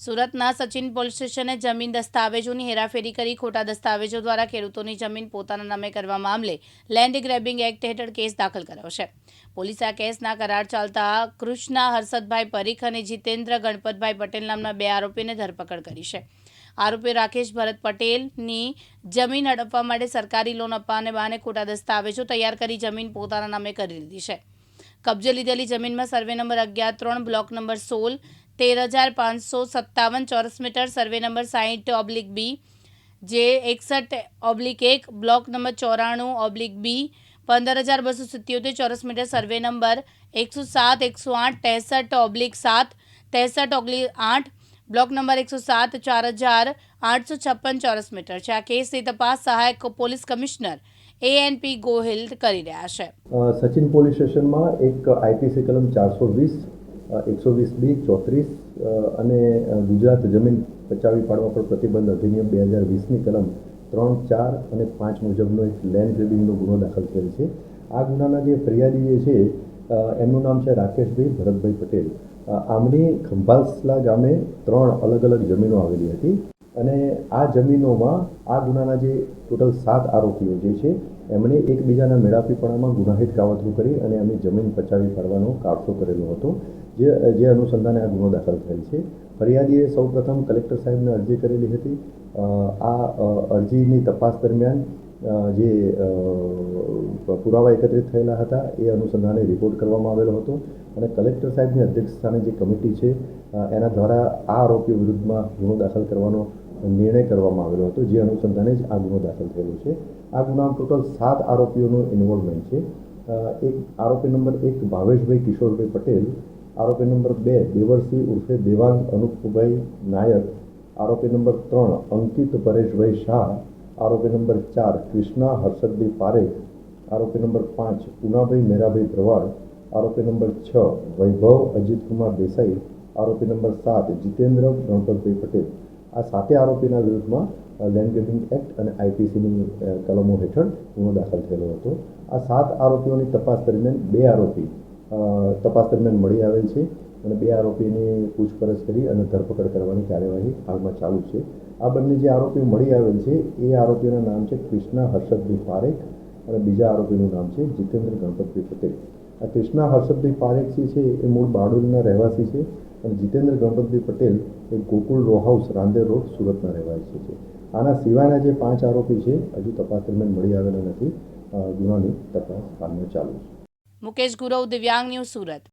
સુરતના સચિન પોલીસ સ્ટેશને જમીન દસ્તાવેજોની હેરાફેરી કરી ખોટા દસ્તાવેજો દ્વારા ખેડૂતોની જમીન પોતાના નામે કરવા મામલે લેન્ડ ગ્રેબિંગ એક્ટ હેઠળ કેસ દાખલ કર્યો છે. પોલીસે આ કેસના કરાર ચાલતા કૃષ્ણા હર્ષદભાઈ પરીખ અને જીતેન્દ્ર ગણપતભાઈ પટેલ નામના બે આરોપીને ધરપકડ કરી છે. આરોપી રાકેશ ભરત પટેલની જમીન હડપવા માટે સરકારી લોન આપવાને બહાને ખોટા દસ્તાવેજો તૈયાર કરી જમીન પોતાના નામે કરી લીધી છે. કબજે લીધેલી જમીનમાં સર્વે નંબર અગિયાર ત્રણ બ્લોક નંબર સોળ તેર હજાર પાંચસો સત્તાવન ચોરસ મીટર સર્વે નંબર સાહીઠ ઓબ્લિક બી, જે એકસઠ ઓબ્લિક એક, બ્લોક નંબર ચોરાણું ઓબ્લિક બી પંદર હજાર બસો સિત્યોતેર ચોરસ મીટર સર્વે નંબર એકસો સાત, એકસો આઠ, ત્રેસઠ ઓબ્લિક સાત, ત્રેસઠ ઓબ્લિક આઠ, બ્લોક નંબર એકસો સાત, ચાર હજાર આઠસો છપ્પન ચોરસ મીટર છે. આ કેસની તપાસ સહાયક પોલીસ કમિશનર એએનપી ગોહિલ કરી રહ્યા છે. સચિન પોલીસ સ્ટેશનમાં એક આઈપીસી કલમ ચારસો વીસ એકસો વીસ બી, ચોત્રીસ અને ગુજરાત જમીન પચાવી પાડવા પર પ્રતિબંધ અધિનિયમ બે હજાર વીસની કલમ ત્રણ, ચાર અને પાંચ મુજબનો એક લેન્ડ ગ્રેબિંગનો ગુનો દાખલ થયેલ છે. આ ગુનાના જે ફરિયાદી જે છે એમનું નામ છે રાકેશભાઈ ભરતભાઈ પટેલ. આમની ખંભાલસલા ગામે ત્રણ અલગ અલગ જમીનો આવેલી હતી. અને આ જમીનોમાં આ ગુનાના જે ટોટલ સાત આરોપીઓ જે છે, એમણે એકબીજાના મેળાપીપણામાં ગુનાહિત કાવતરું કરી અને એમની જમીન પચાવી પાડવાનો કાવતો કરેલો હતો, જે જે અનુસંધાને આ ગુનો દાખલ થયેલ છે. ફરિયાદીએ સૌપ્રથમ કલેક્ટર સાહેબને અરજી કરેલી હતી. આ અરજીની તપાસ દરમિયાન જે પુરાવા એકત્રિત થયેલા હતા, એ અનુસંધાને રિપોર્ટ કરવામાં આવેલો હતો. અને કલેક્ટર સાહેબની અધ્યક્ષસ્થાને જે કમિટી છે એના દ્વારા આ આરોપીઓ વિરુદ્ધમાં ગુનો દાખલ કરવાનો નિર્ણય કરવામાં આવેલો હતો, જે અનુસંધાને જ આ ગુનો દાખલ થયેલો છે. આ ગુનામાં ટોટલ સાત આરોપીઓનું ઇન્વોલ્વમેન્ટ છે. એક આરોપી નંબર એક ભાવેશભાઈ કિશોરભાઈ પટેલ, આરોપી નંબર બે દેવરસિંહ ઉર્ફે દેવાંગ અનુપભાઈ નાયક, આરોપી નંબર ત્રણ અંકિત પરેશભાઈ શાહ આરોપી નંબર ચાર કૃષ્ણા હર્ષદભાઈ પારેખ આરોપી નંબર પાંચ પુનાભાઈ મેરાભાઈ ભરવાડ આરોપી નંબર છ વૈભવ અજીતકુમાર દેસાઈ આરોપી નંબર સાત જીતેન્દ્ર ગણપતભાઈ પટેલ આ સાતે આરોપીના વિરુદ્ધમાં લેન્ડ ગ્રેબિંગ એક્ટ અને આઈપીસીની કલમો હેઠળ ગુનો દાખલ થયેલો હતો. આ સાત આરોપીઓની તપાસ દરમિયાન બે આરોપી તપાસ દરમિયાન મળી આવેલ છે. અને બે આરોપીની પૂછપરછ કરી અને ધરપકડ કરવાની કાર્યવાહી હાલમાં ચાલુ છે. આ બંને જે આરોપીઓ મળી આવેલ છે, એ આરોપીઓના નામ છે કૃષ્ણા હર્ષદભાઈ પારેખ અને બીજા આરોપીનું નામ છે જીતેન્દ્ર ગણપતભાઈ પટેલ. આ કૃષ્ણા હર્ષદભાઈ પારેખ જે છે, એ મૂળ બારડોલીના રહેવાસી છે અને જીતેન્દ્ર ગણપતભાઈ પટેલ એ Gokul row house, Rander road, સુરતના રહેવાસી છે. આના સિવાયના જે પાંચ આરોપી છે, હજુ તપાસ દરમિયાન મળી આવેલા નથી. ગુનાની તપાસ હાલમાં ચાલુ છે. મુકેશ ગુરવ, દિવ્યાંગ ન્યૂઝ સુરત.